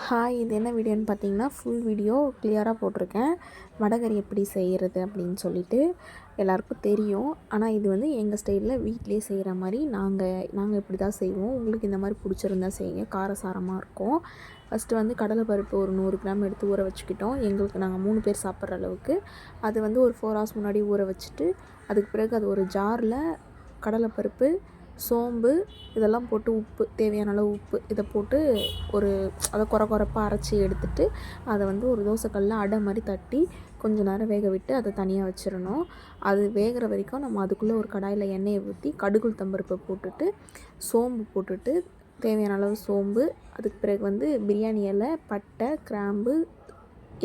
Hi இது என்ன வீடியோன்னு பார்த்தீங்கன்னா ஃபுல் வீடியோ கிளியராக போட்டிருக்கேன். வடகறி எப்படி செய்கிறது அப்படின்னு சொல்லிட்டு எல்லாருக்கும் தெரியும். ஆனால் இது வந்து எங்கள் ஸ்டைலில் வீட்டிலேயே செய்கிற மாதிரி நாங்கள் நாங்கள் இப்படி தான் செய்வோம். உங்களுக்கு இந்த மாதிரி பிடிச்சிருந்தா செய்யுங்க. காரசாரமாக இருக்கும். ஃபஸ்ட்டு வந்து கடலைப்பருப்பு ஒரு நூறு கிராம் எடுத்து ஊற வச்சுக்கிட்டோம். எங்களுக்கு நாங்கள் மூணு பேர் சாப்பிட்ற அளவுக்கு. அது வந்து ஒரு ஃபோர் ஹவர்ஸ் முன்னாடி ஊற வச்சுட்டு அதுக்கு பிறகு அது ஒரு ஜாரில் கடலைப்பருப்பு சோம்பு இதெல்லாம் போட்டு உப்பு தேவையான அளவு உப்பு இதை போட்டு ஒரு அதை குறை குறைப்பாக அரைச்சி எடுத்துட்டு அதை வந்து ஒரு தோசைக்கல்லில் அடை மாதிரி தட்டி கொஞ்ச நேரம் வேக விட்டு அதை தனியாக வச்சிடணும். அது வேகிற வரைக்கும் நம்ம அதுக்குள்ளே ஒரு கடாயில் எண்ணெயை ஊற்றி கடுகுள் தம்பருப்பை போட்டுட்டு சோம்பு போட்டுட்டு தேவையான அளவு சோம்பு அதுக்கு பிறகு வந்து பிரியாணி இலை பட்டை கிராம்பு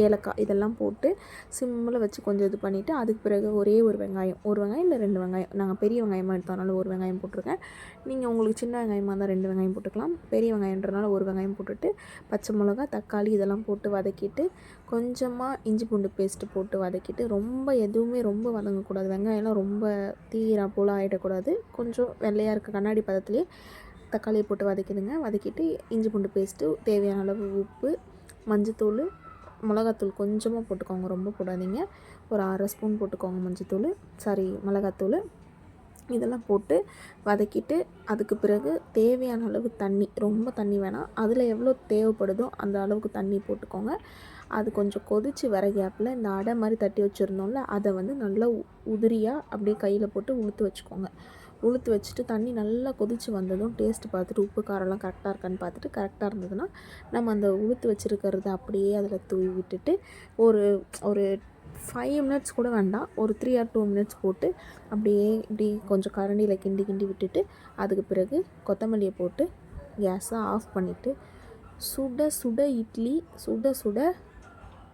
ஏலக்காய் இதெல்லாம் போட்டு சிம்மில் வச்சு கொஞ்சம் இது பண்ணிவிட்டு அதுக்கு பிறகு ஒரே ஒரு வெங்காயம் ஒரு வெங்காயம் இல்லை ரெண்டு வெங்காயம். நாங்கள் பெரிய வெங்காயமாக எடுத்ததுனால ஒரு வெங்காயம் போட்டிருக்கேன். நீங்கள் உங்களுக்கு சின்ன வெங்காயமாக இருந்தால் ரெண்டு வெங்காயம் போட்டுக்கலாம். பெரிய வெங்காயன்றனால ஒரு வெங்காயம் போட்டுட்டு பச்சை மிளகா தக்காளி இதெல்லாம் போட்டு வதக்கிட்டு கொஞ்சமாக இஞ்சி பூண்டு பேஸ்ட்டு போட்டு வதக்கிட்டு ரொம்ப எதுவுமே ரொம்ப வதங்கக்கூடாது. வெங்காயம்லாம் ரொம்ப தீரா போல் ஆகிடக்கூடாது கொஞ்சம் வெள்ளையாக இருக்க கண்ணாடி பதத்துலேயே தக்காளியை போட்டு வதக்கிடுங்க. வதக்கிட்டு இஞ்சி பூண்டு பேஸ்ட்டு தேவையான அளவு உப்பு மஞ்சத்தூள் மிளகாத்தூள் கொஞ்சமாக போட்டுக்கோங்க ரொம்ப போடாதீங்க. ஒரு அரை ஸ்பூன் போட்டுக்கோங்க மஞ்சத்தூள். சாரி மிளகாத்தூள். இதெல்லாம் போட்டு வதக்கிட்டு அதுக்கு பிறகு தேவையான அளவு தண்ணி ரொம்ப தண்ணி வேணாம். அதில் எவ்வளோ தேவைப்படுதோ அந்த அளவுக்கு தண்ணி போட்டுக்கோங்க. அது கொஞ்சம் கொதித்து வர கேப்பில் இந்த அடை மாதிரி தட்டி வச்சுருந்தோம்ல அதை வந்து நல்லா உதிரியாக அப்படியே கையில் போட்டு உளுத்து வச்சுக்கோங்க. உளுத்து வச்சுட்டு தண்ணி நல்லா கொதித்து வந்ததும் டேஸ்ட்டு பார்த்துட்டு உப்பு காரம்லாம் கரெக்டாக இருக்கான்னு பார்த்துட்டு கரெக்டாக இருந்ததுன்னா நம்ம அந்த உளுத்து வச்சுருக்கிறத அப்படியே அதில் தூவி விட்டுட்டு ஒரு ஒரு ஃபைவ் மினிட்ஸ் கூட வேண்டாம். ஒரு த்ரீ ஆர் டூ மினிட்ஸ் போட்டு அப்படியே இப்படி கொஞ்சம் கரண்டியில் கிண்டி கிண்டி விட்டுட்டு அதுக்கு பிறகு கொத்தமல்லியை போட்டு கேஸை ஆஃப் பண்ணிவிட்டு சுட சுட இட்லி சுட சுட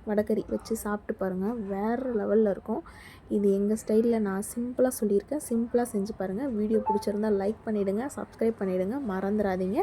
வடக்கறி வச்சு சாப்பிட்டு பாருங்கள் வேறு லெவலில் இருக்கும். இது எங்கள் ஸ்டைலில் நான் சிம்பிளாக சொல்லியிருக்கேன். சிம்பிளாக செஞ்சு பாருங்கள் வீடியோ பிடிச்சிருந்தா லைக் பண்ணிவிடுங்க சப்ஸ்கிரைப் பண்ணிவிடுங்க மறந்துடாதீங்க.